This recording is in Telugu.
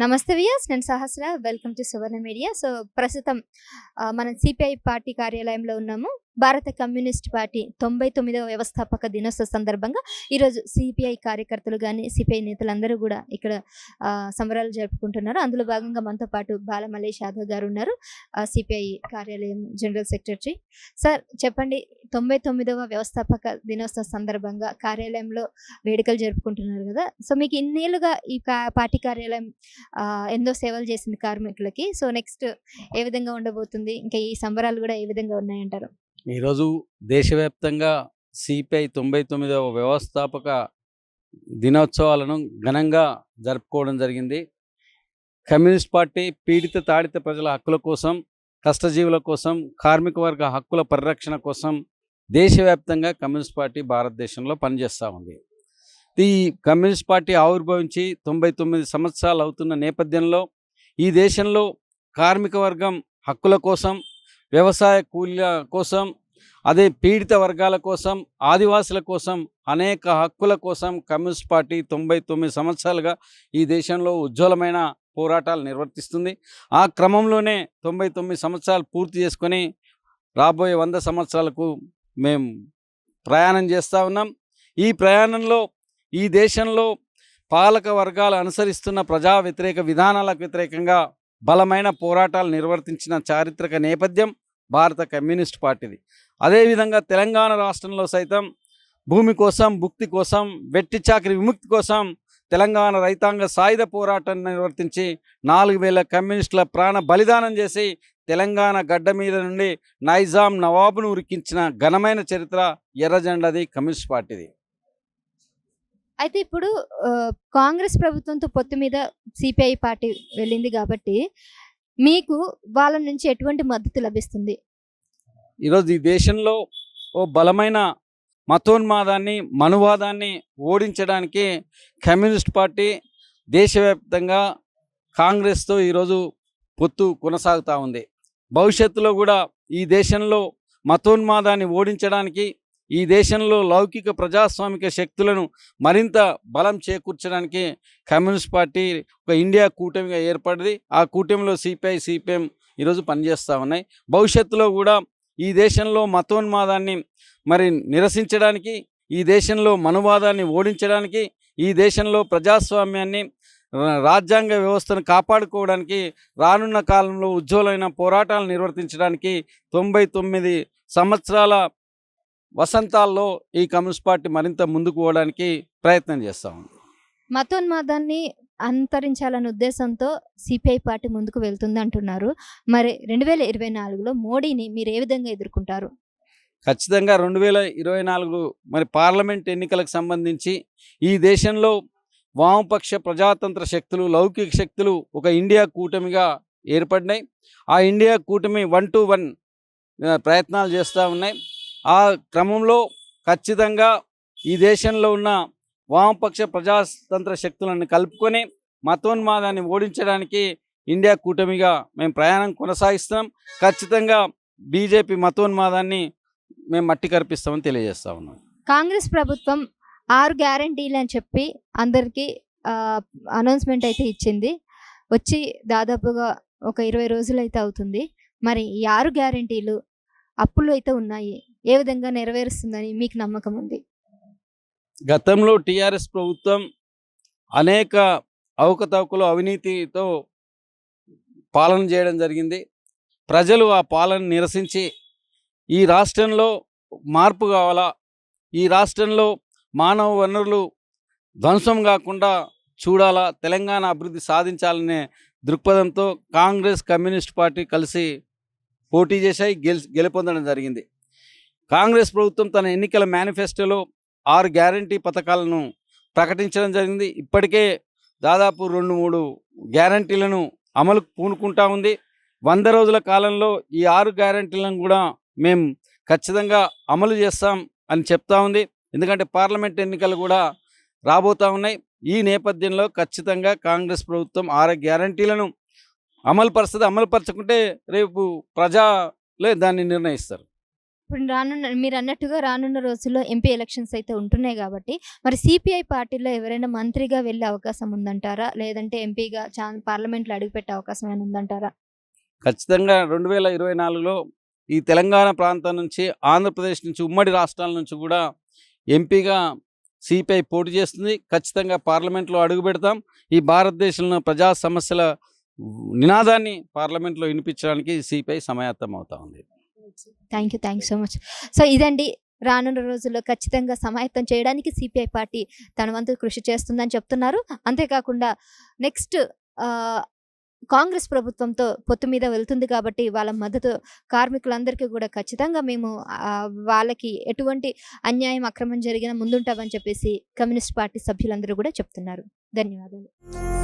నమస్తే వియాస్ నేను Sahasra. Welcome to Suvarna media. So ప్రస్తుతం మనం సిపిఐ పార్టీ కార్యాలయంలో ఉన్నాము. భారత కమ్యూనిస్ట్ పార్టీ తొంభై తొమ్మిదవ వ్యవస్థాపక దినోత్సవ సందర్భంగా ఈరోజు సిపిఐ కార్యకర్తలు కానీ సిపిఐ నేతలందరూ కూడా ఇక్కడ సంబరాలు జరుపుకుంటున్నారు. అందులో భాగంగా మనతో పాటు బాలమల్లేష్ యాదవ్ గారు ఉన్నారు సిపిఐ కార్యాలయం జనరల్ సెక్రటరీ. సార్ చెప్పండి తొంభై తొమ్మిదవ వ్యవస్థాపక దినోత్సవ సందర్భంగా కార్యాలయంలో వేడుకలు జరుపుకుంటున్నారు కదా. సో మీకు ఇన్నేళ్ళుగా ఈ కా- పార్టీ కార్యాలయం ఎంతో సేవలు చేసింది కార్మికులకి. సో నెక్స్ట్ ఏ విధంగా ఉండబోతుంది? ఇంకా ఈ సంబరాలు కూడా ఏ విధంగా ఉన్నాయంటారు? ఈరోజు దేశవ్యాప్తంగా సిపిఐ తొంభై తొమ్మిదవ వ్యవస్థాపక దినోత్సవాలను ఘనంగా జరుపుకోవడం జరిగింది. కమ్యూనిస్ట్ పార్టీ పీడిత తాడిత ప్రజల హక్కుల కోసం కష్టజీవుల కోసం కార్మిక వర్గ హక్కుల పరిరక్షణ కోసం దేశవ్యాప్తంగా కమ్యూనిస్ట్ పార్టీ భారతదేశంలో పనిచేస్తూ ఉంది. ఈ కమ్యూనిస్ట్ పార్టీ ఆవిర్భవించి తొంభై తొమ్మిది సంవత్సరాలు అవుతున్న నేపథ్యంలో ఈ దేశంలో కార్మిక వర్గం హక్కుల కోసం వ్యవసాయ కూలీల కోసం అదే పీడిత వర్గాల కోసం ఆదివాసుల కోసం అనేక హక్కుల కోసం కమ్యూనిస్ట్ పార్టీ తొంభై తొమ్మిది సంవత్సరాలుగా ఈ దేశంలో ఉజ్వలమైన పోరాటాలు నిర్వర్తిస్తుంది. ఆ క్రమంలోనే తొంభై తొమ్మిది సంవత్సరాలు పూర్తి చేసుకొని రాబోయే వంద సంవత్సరాలకు మేము ప్రయాణం చేస్తూ ఉన్నాం. ఈ ప్రయాణంలో ఈ దేశంలో పాలక వర్గాలు అనుసరిస్తున్న ప్రజా వ్యతిరేక విధానాలకు వ్యతిరేకంగా బలమైన పోరాటాలు నిర్వర్తించిన చారిత్రక నేపథ్యం భారత కమ్యూనిస్ట్ పార్టీది. అదేవిధంగా తెలంగాణ రాష్ట్రంలో సైతం భూమి కోసం భుక్తి కోసం వెట్టి చాకరి విముక్తి కోసం తెలంగాణ రైతాంగ సాయుధ పోరాటాన్ని నిర్వర్తించి నాలుగు వేల కమ్యూనిస్టుల ప్రాణ బలిదానం చేసి తెలంగాణ గడ్డ మీద నుండి నైజాం నవాబును ఉరికించిన ఘనమైన చరిత్ర ఎర్రజెండది కమ్యూనిస్ట్ పార్టీది. అయితే ఇప్పుడు కాంగ్రెస్ ప్రభుత్వంతో పొత్తు మీద సిపిఐ పార్టీ వెళ్ళింది కాబట్టి మీకు వాళ్ళ నుంచి ఎటువంటి మద్దతు లభిస్తుంది? ఈరోజు ఈ దేశంలో ఓ బలమైన మతోన్మాదాన్ని మనువాదాన్ని ఓడించడానికి కమ్యూనిస్ట్ పార్టీ దేశవ్యాప్తంగా కాంగ్రెస్తో ఈరోజు పొత్తు కొనసాగుతూ ఉంది. భవిష్యత్తులో కూడా ఈ దేశంలో మతోన్మాదాన్ని ఓడించడానికి ఈ దేశంలో లౌకిక ప్రజాస్వామిక శక్తులను మరింత బలం చేకూర్చడానికి కమ్యూనిస్ట్ పార్టీ ఒక ఇండియా కూటమిగా ఏర్పడింది. ఆ కూటమిలో సిపిఐ సిపిఎం ఈరోజు పనిచేస్తూ ఉన్నాయి. భవిష్యత్తులో కూడా ఈ దేశంలో మతోన్మాదాన్ని మరి నిరసించడానికి ఈ దేశంలో మనువాదాన్ని ఓడించడానికి ఈ దేశంలో ప్రజాస్వామ్యాన్ని రాజ్యాంగ వ్యవస్థను కాపాడుకోవడానికి రానున్న కాలంలో ఉజ్వలమైన పోరాటాలు నిర్వర్తించడానికి తొంభై తొమ్మిది సంవత్సరాల వసంతాల్లో ఈ కమ్యూనిస్ట్ పార్టీ మరింత ముందుకు పోవడానికి ప్రయత్నం చేస్తా ఉంది. మతోన్మాదాన్ని అంతరించాలనే ఉద్దేశంతో సిపిఐ పార్టీ ముందుకు వెళ్తుంది అంటున్నారు. మరి రెండు వేల ఇరవై నాలుగులో మోడీని మీరు ఏ విధంగా ఎదుర్కొంటారు? ఖచ్చితంగా రెండు వేల ఇరవై నాలుగు మరి పార్లమెంట్ ఎన్నికలకు సంబంధించి ఈ దేశంలో వామపక్ష ప్రజాతంత్ర శక్తులు లౌకిక శక్తులు ఒక ఇండియా కూటమిగా ఏర్పడినాయి. ఆ ఇండియా కూటమి వన్ టు వన్ ప్రయత్నాలు చేస్తూ ఉన్నాయి. ఆ క్రమంలో ఖచ్చితంగా ఈ దేశంలో ఉన్న వామపక్ష ప్రజాతంత్ర శక్తులను కలుపుకొని మతోన్మాదాన్ని ఓడించడానికి ఇండియా కూటమిగా మేము ప్రయాణం కొనసాగిస్తున్నాం. ఖచ్చితంగా బీజేపీ మతోన్మాదాన్ని మేము మట్టి కరిపిస్తామని తెలియజేస్తా ఉన్నాం. కాంగ్రెస్ ప్రభుత్వం ఆరు గ్యారంటీలు అని చెప్పి అందరికీ అనౌన్స్మెంట్ అయితే ఇచ్చింది. వచ్చి దాదాపుగా ఒక ఇరవై రోజులు అయితే అవుతుంది. మరి ఈ ఆరు గ్యారంటీలు అప్పులు అయితే ఉన్నాయి. ఏ విధంగా నెరవేరుస్తుందని మీకు నమ్మకం ఉంది? గతంలో టీఆర్ఎస్ ప్రభుత్వం అనేక అవకతవకలు అవినీతితో పాలన చేయడం జరిగింది. ప్రజలు ఆ పాలన నిరసించి ఈ రాష్ట్రంలో మార్పు కావాలా? ఈ రాష్ట్రంలో మానవ వనరులు ధ్వంసం కాకుండా చూడాలా? తెలంగాణ అభివృద్ధి సాధించాలనే దృక్పథంతో కాంగ్రెస్ కమ్యూనిస్ట్ పార్టీ కలిసి పోటీ చేశాయి గెలి గెలుపొందడం జరిగింది. కాంగ్రెస్ ప్రభుత్వం తన ఎన్నికల మేనిఫెస్టోలో ఆరు గ్యారంటీ పథకాలను ప్రకటించడం జరిగింది. ఇప్పటికే దాదాపు రెండు మూడు గ్యారంటీలను అమలు పూనుకుంటా ఉంది. వంద రోజుల కాలంలో ఈ ఆరు గ్యారంటీలను కూడా మేము ఖచ్చితంగా అమలు చేస్తాం అని చెప్తా ఉంది. ఎందుకంటే పార్లమెంట్ ఎన్నికలు కూడా రాబోతా ఉన్నాయి. ఈ నేపథ్యంలో ఖచ్చితంగా కాంగ్రెస్ ప్రభుత్వం ఆరు గ్యారంటీలను అమలు పరిస్థితి అమలుపరచుకుంటే రేపు ప్రజలే దాన్ని నిర్ణయిస్తారు. ఇప్పుడు రానున్న మీరు అన్నట్టుగా రానున్న రోజుల్లో ఎంపీ ఎలక్షన్స్ అయితే ఉంటున్నాయి కాబట్టి మరి సిపిఐ పార్టీలో ఎవరైనా మంత్రిగా వెళ్ళే అవకాశం ఉందంటారా? లేదంటే ఎంపీగా చా పార్లమెంట్లో అడుగుపెట్టే అవకాశం ఏమైనా ఉందంటారా? ఖచ్చితంగా రెండు వేల ఇరవై నాలుగులో ఈ తెలంగాణ ప్రాంతం నుంచి ఆంధ్రప్రదేశ్ నుంచి ఉమ్మడి రాష్ట్రాల నుంచి కూడా ఎంపీగా సిపిఐ పోటీ చేస్తుంది. ఖచ్చితంగా పార్లమెంట్లో అడుగు పెడతాం. ఈ భారతదేశంలో ప్రజా సమస్యల నినాదాన్ని పార్లమెంట్లో వినిపించడానికి సిపిఐ సమాయత్తం అవుతా ఉంది. Thank you thank you so much so ఇదండి రానున్న రోజుల్లో ఖచ్చితంగా సమాయత్తం చేయడానికి సిపిఐ పార్టీ తన వంతు కృషి చేస్తుందని చెప్తున్నారు. అంతేకాకుండా నెక్స్ట్ కాంగ్రెస్ ప్రభుత్వంతో పొత్తు మీద వెళ్తుంది కాబట్టి వాళ్ళ మద్దతు కార్మికులందరికీ కూడా ఖచ్చితంగా మేము వాళ్ళకి ఎటువంటి అన్యాయం అక్రమం జరిగినా ముందుంటామని చెప్పేసి కమ్యూనిస్ట్ పార్టీ సభ్యులందరూ కూడా చెప్తున్నారు. ధన్యవాదాలు.